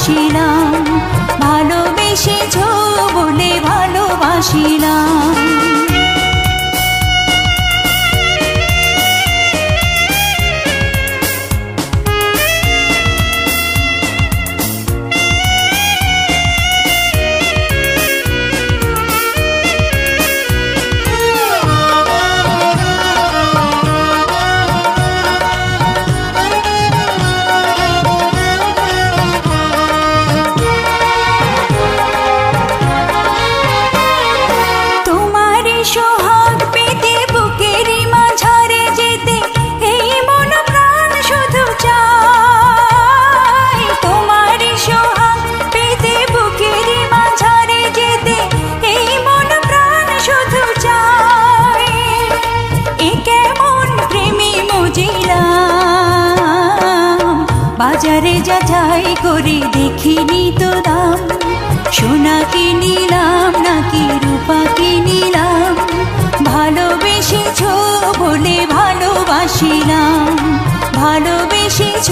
ভালোবাসিলাম ভালোবেসেছ বলে ভালোবাসিলাম। বাজারে যাচাই করে দেখিনি তো দাম। সোনা কিনিলাম নাকি রূপা কিনিলাম ভালোবেসেছ বলে ভালোবাসিলাম। ভালোবেসেছ